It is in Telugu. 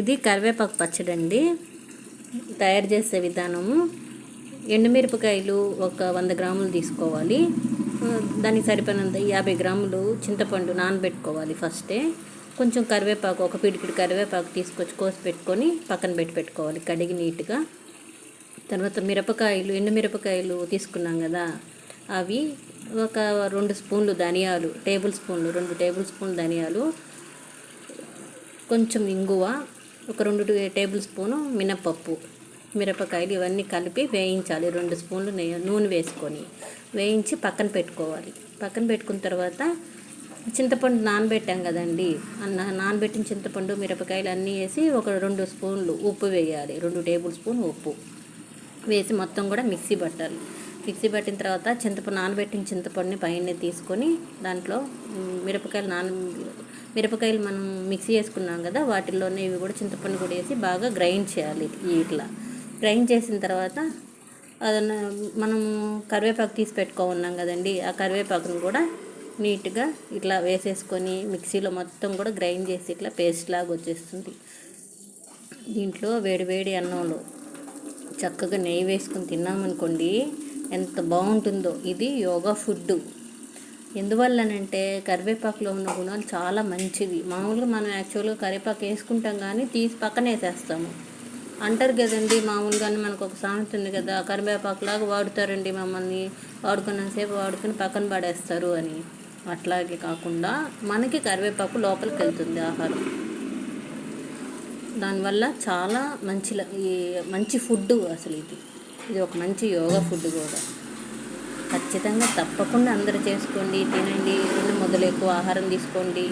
ఇది కరివేపాకు పచ్చడి అండి తయారు చేసే విధానము ఎండుమిరపకాయలు ఒక వంద గ్రాములు తీసుకోవాలి. దానికి సరిపడినంత యాభై గ్రాములు చింతపండు నానబెట్టుకోవాలి ఫస్టే. కొంచెం కరివేపాకు ఒక పిడికిడి కరివేపాకు తీసుకొచ్చి కోసి పెట్టుకొని పక్కన పెట్టి పెట్టుకోవాలి కడిగి నీట్గా. తర్వాత మిరపకాయలు ఎండు మిరపకాయలు తీసుకున్నాం కదా అవి ఒక రెండు స్పూన్లు ధనియాలు టేబుల్ స్పూన్లు రెండు టేబుల్ స్పూన్లు ధనియాలు కొంచెం ఇంగువ ఒక రెండు టేబుల్ స్పూను మినపప్పు మిరపకాయలు ఇవన్నీ కలిపి వేయించాలి. రెండు స్పూన్లు నూనె వేసుకొని వేయించి పక్కన పెట్టుకోవాలి. పక్కన పెట్టుకున్న తర్వాత చింతపండు నానబెట్టాం కదండి. అన్న నానబెట్టిన చింతపండు మిరపకాయలు అన్నీ వేసి ఒక రెండు స్పూన్లు ఉప్పు వేయాలి. రెండు టేబుల్ స్పూన్ ఉప్పు వేసి మొత్తం కూడా మిక్సీ పట్టాలి. మిక్సీ పట్టిన తర్వాత చింతపండు నానబెట్టిన చింతపండుని పైన తీసుకొని దాంట్లో మిరపకాయలు నాన మిరపకాయలు మనం మిక్సీ చేసుకున్నాం కదా వాటిల్లోనే ఇవి కూడా చింతపండు కూడా వేసి బాగా గ్రైండ్ చేయాలి ఇట్లా. గ్రైండ్ చేసిన తర్వాత అదన్న మనము కరివేపాకు తీసి పెట్టుకో ఉన్నాం కదండి ఆ కరివేపాకును కూడా నీట్గా ఇట్లా వేసేసుకొని మిక్సీలో మొత్తం కూడా గ్రైండ్ చేసి ఇట్లా పేస్ట్ లాగా వచ్చేస్తుంది. దీంట్లో వేడి వేడి అన్నంలో చక్కగా నెయ్యి వేసుకుని తిన్నామనుకోండి ఎంత బాగుంటుందో. ఇది యోగా ఫుడ్ ఎందువల్లనంటే కరివేపాకులో ఉన్న గుణాలు చాలా మంచివి. మామూలుగా మనం యాక్చువల్గా కరివేపాకు వేసుకుంటాం కానీ తీసి పక్కన వేసేస్తాము. అంటారు కదండి మామూలుగానే మనకు ఒక సామెత ఉంది కదా కరివేపాకులాగా వాడుతారండి మమ్మల్ని వాడుకున్నంతసేపు వాడుకుని పక్కన పడేస్తారు అని. అట్లాగే కాకుండా మనకి కరివేపాకు లోపలికి వెళ్తుంది ఆహారం. దానివల్ల చాలా మంచి ఈ మంచి ఫుడ్ అసలు ఇది. ఇది ఒక మంచి యోగా ఫుడ్ కూడా. ఖచ్చితంగా తప్పకుండా అందరూ చేసుకోండి తినండి రెండు మొదలు ఎక్కువ ఆహారం తీసుకోండి.